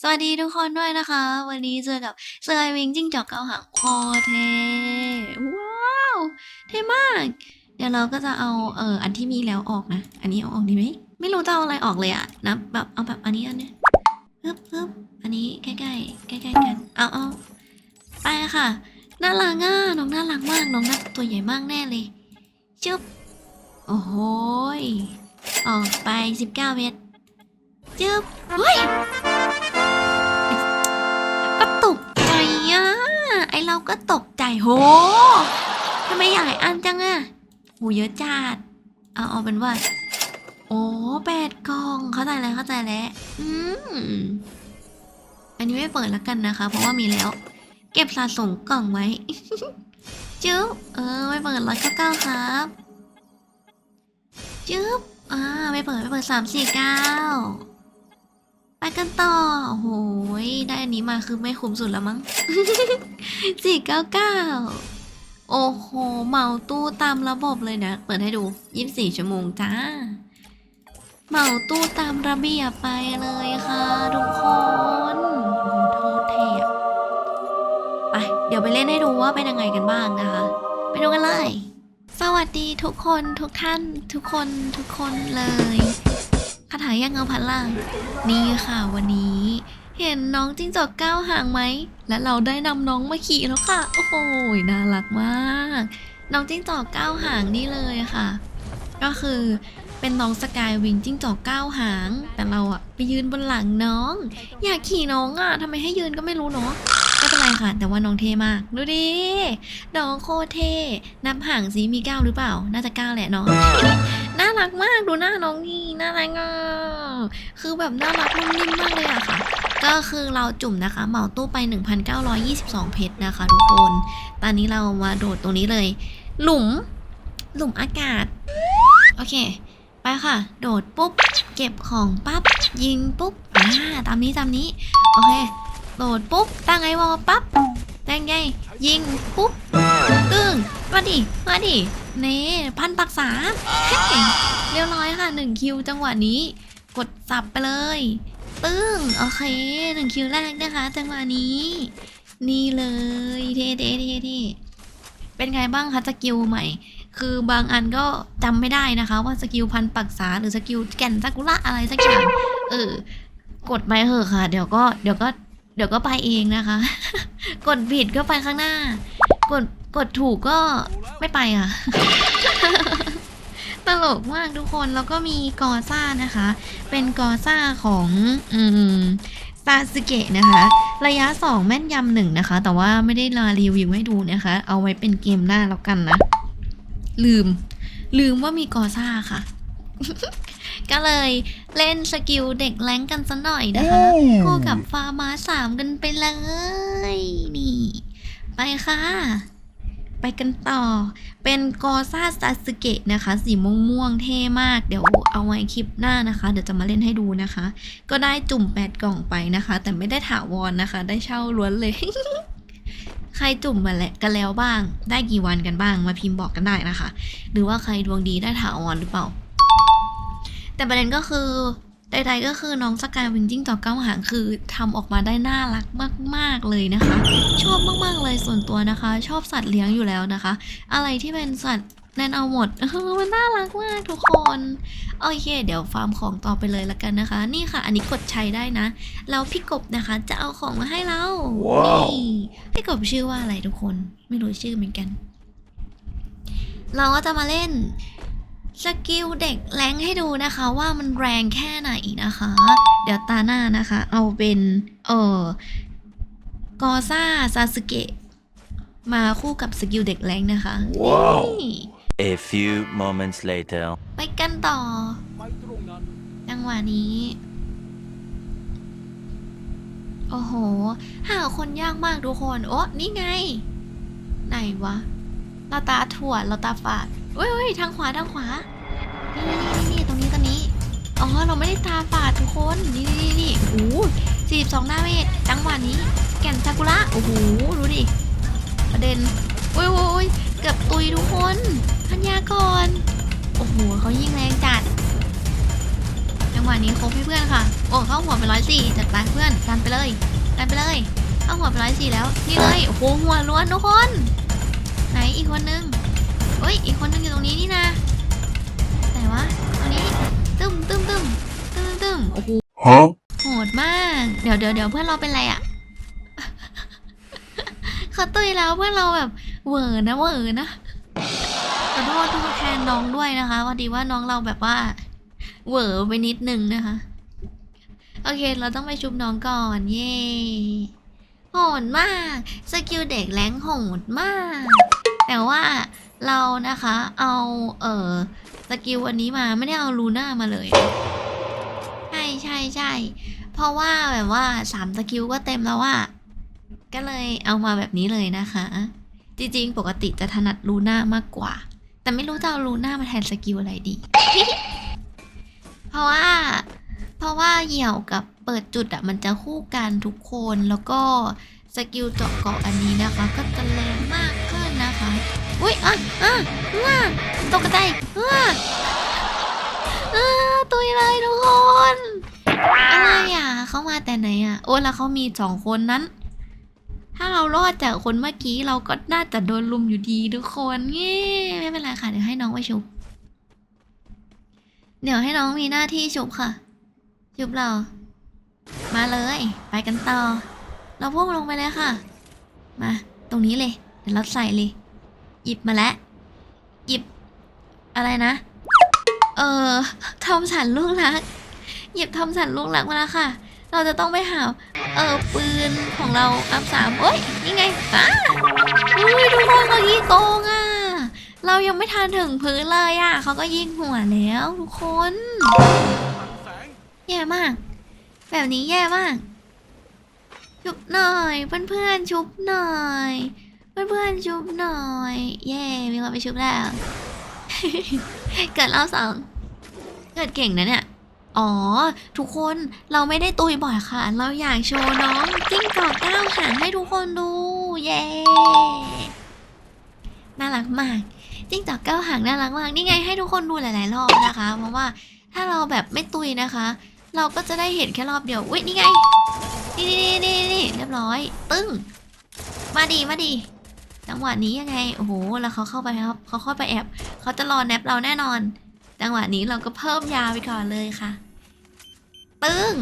สวัสดีทุกคนด้วยนะคะ วันนี้เจอกับเซยวิงจิ้งจอกเกาหางโคตรเทว้าวเท่มาก เดี๋ยวเราก็จะเอาเอออันที่มีแล้วออกนะ อันนี้เอาออกดีไหมไม่รู้จะเอาอะไรออกเลยอะนะแบบเอาแบบอันนี้อันเนี้ยปึ๊บปึ๊บอันนี้ใกล้ๆใกล้ๆกันเอาเอาไปค่ะน่ารักอะน้องน่ารักมากน้องน่าตัวใหญ่มากแน่เลยจึ๊บโอ้โหยออกไป 19 เมตรจึ๊บเฮ้ย ก็ตกใจโหทำไมใหญ่อันจังอะโหเยอะจัดเอาเอาเป็นว่า โอ้แปดกล่องเข้าใจแล้วเข้าใจแล้วอืมอันนี้ไม่เปิดแล้วกันนะคะ เพราะว่ามีแล้ว เก็บสะสมกล่องไว้จึ๊บเออไม่เปิดร้อยเก้าเก้าครับจึ๊บอ่าไม่เปิดไม่เปิดสามสี่เก้า ไปกันต่อ โหย ได้อันนี้มาคือไม่คุ้มสุดแล้วมั้ง สี่เก้าเก้าโอ้โห เหมาตู้ตามระบบเลยนะ เปิดให้ดูยี่สี่ชั่วโมงจ้า เหมาตู้ตามระเบียบไปเลยค่ะทุกคนโหโทษเทอะไป เดี๋ยวไปเล่นให้ดูว่าเป็นยังไงกันบ้างนะคะ ไปดูกันเลย สวัสดีทุกคนทุกท่านทุกคนทุกคนเลย คาถายังเงาพันล่าง นี่ค่ะวันนี้ เห็นน้องจิ้งจอกก้าวห่างไหม และเราได้นำน้องมาขี่แล้วค่ะ โอ้โหน่ารักมาก น้องจิ้งจอกก้าวห่างนี่เลยค่ะ ก็คือเป็นน้องสกายวิงจิ้งจอกก้าวหาง แต่เราอะไปยืนบนหลังน้อง อยากขี่น้องอะทำไมให้ยืนก็ไม่รู้เนาะไม่เป็นไรค่ะ แต่ว่าน้องเท่มาก ดูดิน้องโคเท่นับห่างสิมีเก้าหรือเปล่า น่าจะเก้าแหละเนาะ รักมากดูหน้าน้องนี่น่ารักอะคือแบบน่ารักนุ่มนิ่มมากเลยอะค่ะ ก็คือเราจุ่มนะคะ เหมาตู้ไป 1,922 เพชรนะคะ ทุกคน ตอนนี้เรามาโดดตรงนี้เลย หลุม หลุมอากาศ โอเค ไปค่ะ โดดปุ๊บ เก็บของปั๊บ ยิงปุ๊บ อ่า ตามนี้ตามนี้ โอเค โดดปุ๊บ ตั้งไอวอลปั๊บตั้งไงยิงปุ๊บตึ้งมาดิ มาดิ น่พันปักษาเฮ้ยเรียบร้อยค่ะหนึ่งคิวจังหวะนี้ กดสับไปเลยตึ้งโอเคหนึ่งคิวแรกนะคะ จังหวะนี้ นี่เลยเท่เท่เท่เท่เป็นไงบ้างคะสกิลใหม่ คือบางอันก็จำไม่ได้นะคะ ว่าสกิลพันปักษาหรือสกิลแก่นซากุระอะไรสักอย่างเออกดไปเถอะค่ะ เดี๋ยวก็เดี๋ยวก็เดี๋ยวก็ไปเองนะคะ กดผิดก็ไปข้างหน้า กดกดถูกก็ ไม่ไปค่ะ ตลกมากทุกคนแล้วก็มีกอซ่านะคะ เป็นกอซ่าของอืมซาสึเกะนะคะ ระยะ 2 แม่นยำหนึ่งนะคะ แต่ว่าไม่ได้ลารีวิวให้ดูนะคะ เอาไว้เป็นเกมหน้าแล้วกันนะ ลืม ลืมว่ามีกอซ่าค่ะ ก็เลยเล่นสกิลเด็กแรงกันซะหน่อยนะคะคู่กับฟาร์มาสามกันไปเลย นี่ ไปค่ะ ไปกันต่อ เป็นกอซ่าซาสึเกะนะคะ สีม่วงม่วงเท่มาก เดี๋ยวเอาไว้คลิปหน้านะคะ เดี๋ยวจะมาเล่นให้ดูนะคะ ก็ได้จุ่มแปดกล่องไปนะคะ แต่ไม่ได้ถาวรนะคะ ได้เช่าล้วนเลย ใครจุ่มมาแล้วกันแล้วบ้าง ได้กี่วันกันบ้าง มาพิมพ์บอกกันได้นะคะ หรือว่าใครดวงดีได้ถาวรหรือเปล่า แต่ประเด็นก็คือ ใดๆก็คือน้องสกายวิงจิ้งจอกเก้าหางคือทำออกมาได้น่ารักมากๆเลยนะคะ ชอบมากๆเลยส่วนตัวนะคะ ชอบสัตว์เลี้ยงอยู่แล้วนะคะ อะไรที่เป็นสัตว์แนนเอาหมดเออมันน่ารักมากทุกคนโอเคเดี๋ยวฟาร์มของต่อไปเลยละกันนะคะ นี่ค่ะ อันนี้กดใช้ได้นะแล้วพี่กบนะคะ จะเอาของมาให้เราว้าวนี่พี่กบชื่อว่าอะไรทุกคน ไม่รู้ชื่อเหมือนกัน เราก็จะมาเล่น สกิลเด็กแรงให้ดูนะคะ ว่ามันแรงแค่ไหนนะคะ เดี๋ยวตาหน้านะคะ เอาเป็นเออกอซ่าซาสึเกะมาคู่กับสกิลเด็กแรงนะคะว้าวนี่ A few moments later. ไปกันต่อจังหวะนี้ โอ้โห หาคนยากมากทุกคน โอ้นี่ไง ไหนวะเราตาถั่วเราตาฝาดเว้ยเว้ยทางขวา ทางขวา นี่นี่นี่ตรงนี้ตรงนี้ อ๋อ เราไม่ได้ตาฝาดทุกคน นี่นี่นี่โอ้สี่สองหน้าเมตรจังหวะนี้ แก่นซากุระ โอ้โห ดูดิ ประเด็นโอ้ยโอ้ยเกือบตุยทุกคนพันยาก่อน โอ้โหเขายิ่งแรงจัด จังหวะนี้โคบให้เพื่อนค่ะ โอ้เข้าหัวไปร้อยสี่จัดไปเพื่อนดันไปเลยดันไปเลยเข้าหัวไปร้อยสี่แล้ว นี่เลย โอ้โหหัวล้วนทุกคน ไหนอีกคนนึงเฮ้ยอีก มตึ้มโอ้โห Huh? โหดมาก เดี๋ยวเดี๋ยวเดี๋ยวเพื่อนเราเป็นไรอะเขาตุยแล้วเพื่อนเราแบบเหวอนะเหวอนะขอโทษทุกแทนน้องด้วยนะคะพอดีว่าน้องเราแบบว่าเหวอไปนิดนึงนะคะ โอเค เราต้องไปชุบน้องก่อนเย่โหดมากสกิลเด็กแรงโหดมาก แต่ว่าเรานะคะ เอาเออสกิลวันนี้มาไม่ได้เอาลูน่ามาเลย ใช่ใช่ เพราะว่าแบบว่าสามสกิลก็เต็มแล้วอะก็เลยเอามาแบบนี้เลยนะคะ จริงๆ ปกติจะถนัดลูน่ามากกว่า แต่ไม่รู้จะเอาลูน่ามาแทนสกิลอะไรดี เพราะว่า เพราะว่าเหี่ยวกับเปิดจุดอะมันจะคู่กันทุกคนแล้วก็สกิลเจาะเกาะอันนี้นะคะ ก็จะแรงมากขึ้นนะคะ อุ้ยอะอะอะตกใจอะอะตุยเลยทุกคน อะไรอะเขามาแต่ไหนอะ โอ้แล้วเขามีสองคนนั้น ถ้าเรารอดจากคนเมื่อกี้เราก็น่าจะโดนลุมอยู่ดีทุกคนเงี้ไม่เป็นไรค่ะเดี๋ยวให้น้องไปชุบ เดี๋ยวให้น้องมีหน้าที่ชุบค่ะ ชุบเรา มาเลย ไปกันต่อ เราพุ่งลงไปเลยค่ะ มา ตรงนี้เลย เดี๋ยวเราใส่เลย หยิบมาแล้ว หยิบ อะไรนะ เออทอมสันลูกรัก หยิบทอมสันลูกหลักมาแล้วค่ะ เราจะต้องไปหา เออปืนของเราอัพสามโอ้ยนี่ไงอ้าอุ้ยทุกคนเขายิงโกงอะ เรายังไม่ทันถึงพื้นเลยอะเขาก็ยิงหัวแล้วทุกคน แย่มาก แบบนี้แย่มาก ชุบหน่อย เพื่อนๆชุบหน่อยเพื่อนๆชุบหน่อย เย่มีคนไปชุบแล้ว เกิดรอบสอง เกิดเก่งนะเนี่ย อ๋อ ทุกคนเราไม่ได้ตุยบ่อยค่ะ เราอยากโชว์น้องจิ้งจอกก้าวหางให้ทุกคนดู เย้น่ารักมาก จิ้งจอกก้าวหางน่ารักมาก นี่ไงให้ทุกคนดูหลายๆรอบนะคะ เพราะว่าถ้าเราแบบไม่ตุยนะคะ เราก็จะได้เห็นแค่รอบเดียวอุ้ยนี่ไง นี่นี่นี่นี่เรียบร้อย ตึ้ง มาดีมาดีจังหวะนี้ยังไง โอ้โห แล้วเขาเข้าไปครับ เขาเข้าไปแอบ เขาจะรอแนบเราแน่นอน จังหวะนี้เราก็เพิ่มยาไปก่อนเลยค่ะ ตึ้ง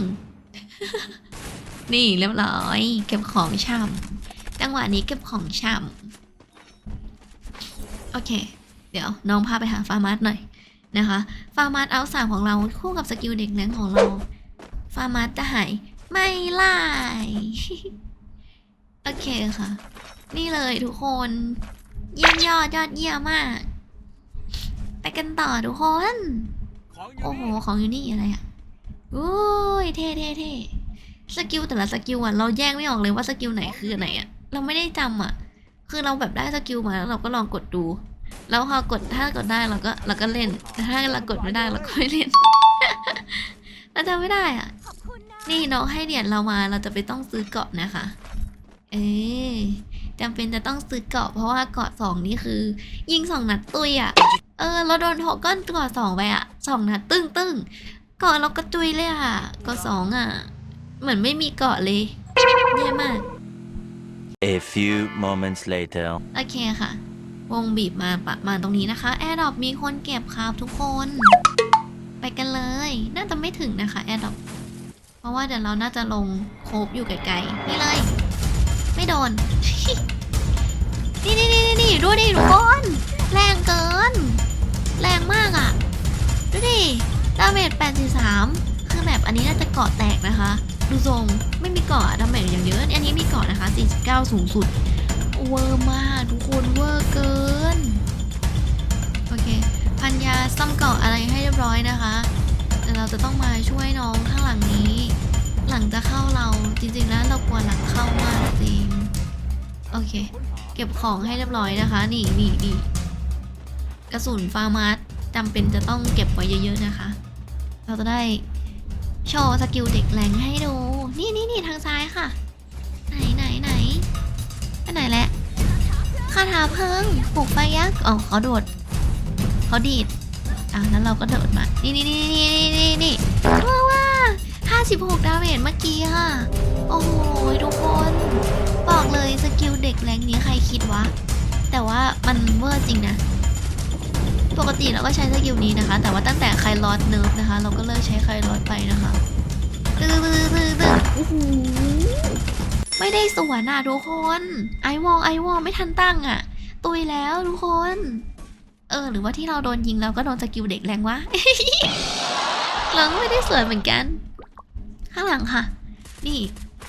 นี่เรียบร้อย เก็บของช่ำจังหวะนี้เก็บของช่ำโอเค เดี๋ยวน้องพาไปหาฟาร์มัสหน่อยนะคะฟาร์มัสเอาสามของเราคู่กับสกิลเด็กแรงของเรา ฟาร์มัสจะหายไม่ไล่โอเคค่ะ นี่เลยทุกคน เยี่ยมยอดยอดเยี่ยมมาก ไปกันต่อทุกคน โอ้โห ของอยู่นี่อะไรอะ อุ้ยเท่เท่เท่สกิลแต่ละสกิลอะเราแยกไม่ออกเลยว่าสกิลไหนคือไหนอะเราไม่ได้จำอะ คือเราแบบได้สกิลมาแล้วเราก็ลองกดดู แล้วพอกดถ้ากดได้เราก็เราก็เล่นแต่ถ้าเรากดไม่ได้เราก็ไม่เล่นเราจำไม่ได้อะ นี่น้องให้เหรียญเรามาเราจะไปต้องซื้อเกาะนะคะ เออจำเป็นจะต้องซื้อเกาะเพราะว่าเกาะสองนี่คือ ยิงสองนัดตุยอะ เออเราโดนหกก้อนเกาะสองไปอะสองนัดตึ้งตึ้ง กาะเราก็จุยเลยอะเกาะสองอะ เหมือนไม่มีเกาะเลยแย่มาก A few moments later. โอเคค่ะ วงบีบมาปะมาตรงนี้นะคะ แอร์ดรอปมีคนเก็บครับทุกคน ไปกันเลย น่าจะไม่ถึงนะคะแอร์ดรอปเพราะว่าเดี๋ยวเราน่าจะลงโคบอยู่ไกลๆ นี่เลย ไม่โดน นี่นี่นี่นี่ดูดิทุกคน แรงเกิน แรงมากอะ่ะ ดูดิ ดาเมจ83คือแบบอันนี้น่าจะเกาะแตกนะคะ ดูทรงไม่มีเกาะดาเมจอย่างเยอะ อันนี้มีเกาะนะคะ 49 สูงสุด เวอร์มากทุกคนเวอร์เกิน โอเค พันยาซ่อมเกาะอะไรให้เรียบร้อยนะคะแต่เราจะต้องมาช่วยน้องข้างหลังนี้ หลังจะเข้าเราจริงๆแล้วเรากลัวหลังเข้ามากจริง โอเค เก็บของให้เรียบร้อยนะคะ นี่นี่นี่กระสุนฟาร์มาส จำเป็นจะต้องเก็บไว้เยอะๆนะคะ เราจะได้โชว์สกิลเด็กแรงให้ดู นี่นี่นี่ทางซ้ายค่ะ ไหนไหนไหนไปไหนแล้วคาถาเพิงปลุกไฟยักษ์อ๋อเขาโดดเขาดีดอะแล้วเราก็โดดมา นี่นี่นี่นี่นี่นี่ว้าว่าห้าสิบหกดาเมจเมื่อกี้ค่ะ โอ้โหทุกคน บอกเลยสกิลเด็กแรงนี้ใครคิดวะ แต่ว่ามันเวอร์จริงนะ ปกติเราก็ใช้สกิลนี้นะคะ แต่ว่าตั้งแต่ใครลอดเนิร์ฟนะคะ เราก็เลิกใช้ใครลอดไปนะคะตึ๊ดตึ๊ดตึ๊ดตึ๊ดโอ้โหไม่ได้สวนอะทุกคน ไอวอลไอวอลไม่ทันตั้งอะ ตุยแล้วทุกคน เออ หรือว่าที่เราโดนยิงเราก็โดนสกิลเด็กแรงวะเราก็ไม่ได้สวยเหมือนกัน ข้างหลังค่ะ นี่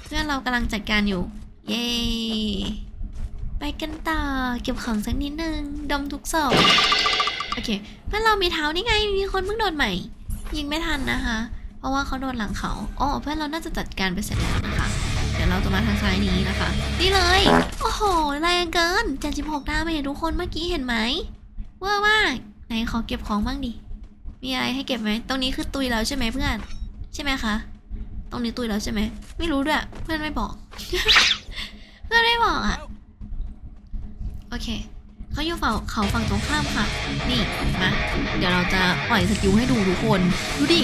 เพื่อนเรากำลังจัดการอยู่ เย้ไปกันต่อเก็บของสักนิดนึงดมทุกศอก โอเคเพื่อนเรามีเท้านี่ไง มีคนเพิ่งโดนใหม่ ยิงไม่ทันนะคะ เพราะว่าเขาโดนหลังเขาอ๋อเพื่อนเราน่าจะจัดการไปเสร็จแล้วนะคะ เดี๋ยวเราจะมาทางซ้ายนี้นะคะ นี่เลย โอ้โหแรงเกิน76ดาเมจทุกคนเมื่อกี้เห็นไหมเวอร์มากไหนขอเก็บของบ้างดิมีอะไรให้เก็บไหมตรงนี้คือตุยแล้วใช่ไหมเพื่อน ใช่ไหมคะตรงนี้ตุยแล้วใช่ไหมไม่รู้ด้วยเพื่อนไม่บอก เพื่อนไม่บอกอะโอเค เขาอยู่ฝั่งเขาฝั่งตรงข้ามค่ะ นี่มาเดี๋ยวเราจะปล่อยสกิลให้ดูทุกคน ดูดิ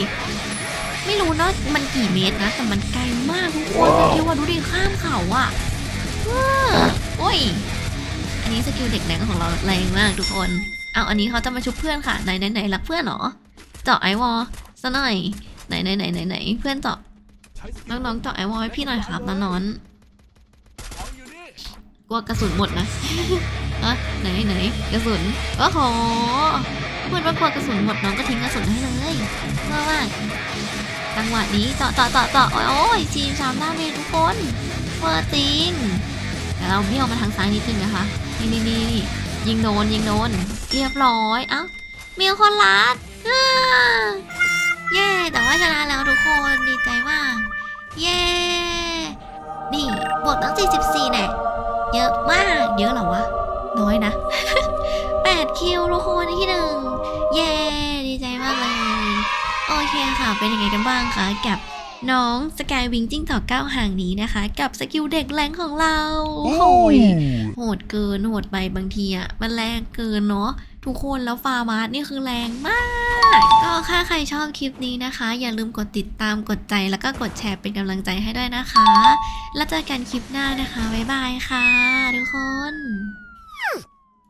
ไม่รู้นะมันกี่เมตรนะ แต่มันไกลมากทุกคนสกิลว่าดูดิข้ามเขาอะโอ้ย อันนี้สกิลเด็กแรงของเราแรงมากทุกคน เอาอันนี้เขาจะมาชุบเพื่อนค่ะ ไหนไหนไหนรักเพื่อนเหรอ เจาะไอวอลซะหน่อย ไหนไหนไหนไหนไหนเพื่อนเจาะน้องๆเจาะไอวอลให้พี่หน่อยครับน้องๆกลัวกระสุนหมดนะ อะไหนไหนกระสุนโอ้โหพูดว่ากลัวกระสุนหมดน้องก็ทิ้งกระสุนให้เลยเพื่อว่าจังหวะนี้เจาะเจาะเจาะเจาะโอ้ยโอ้ยทีมสามดาเมจทุกคนเวอร์จริงแต่เราเบี้ยวมาทางซ้ายนิดนึงนะคะนี่นี่นี่ยิงโดนยิงโดนเรียบร้อยเอ้ามีคนรัดเย้แต่ว่าชนะแล้วทุกคนดีใจมากเย้นี่บวกตั้ง 44แน่เยอะมาก เยอะเหรอวะ น้อยนะ 8 คิวทุกคนที่หนึ่งเย้ดีใจมากเลย โอเคค่ะ เป็นยังไงกันบ้างคะกับน้องสกายวิงจิ้งจอกเก้าหางนี้นะคะ กับสกิลเด็กแรงของเราโอ้โหยโหดเกินโหดไปบางทีอะมันแรงเกินเนาะทุกคนแล้วฟาร์มาร์นี่คือแรงมาก ก็ถ้าใครชอบคลิปนี้นะคะ อย่าลืมกดติดตามกดใจแล้วก็กดแชร์เป็นกำลังใจให้ด้วยนะคะ แล้วเจอกันคลิปหน้านะคะ บ๊ายบายค่ะ ทุกคน